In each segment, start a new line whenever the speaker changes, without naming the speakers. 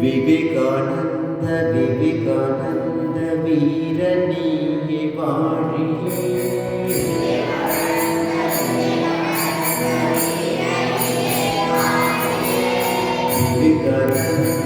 விவேகானந்த விவேகானந்த வீரனியே வாழியே விவேகானந்த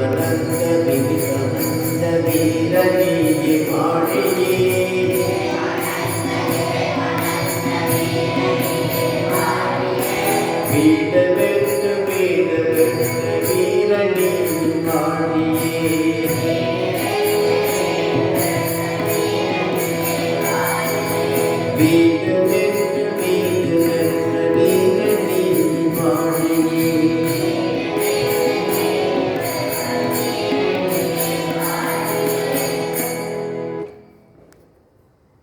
ಶಿವಾನಂದ ವಿವಿಧಾನಂದ ವೀರನಿಗೆ ಮಾಡಿಯೇ വീടവെട്ട് വീടവെട്ട് വീരണി കാണിയേ വീ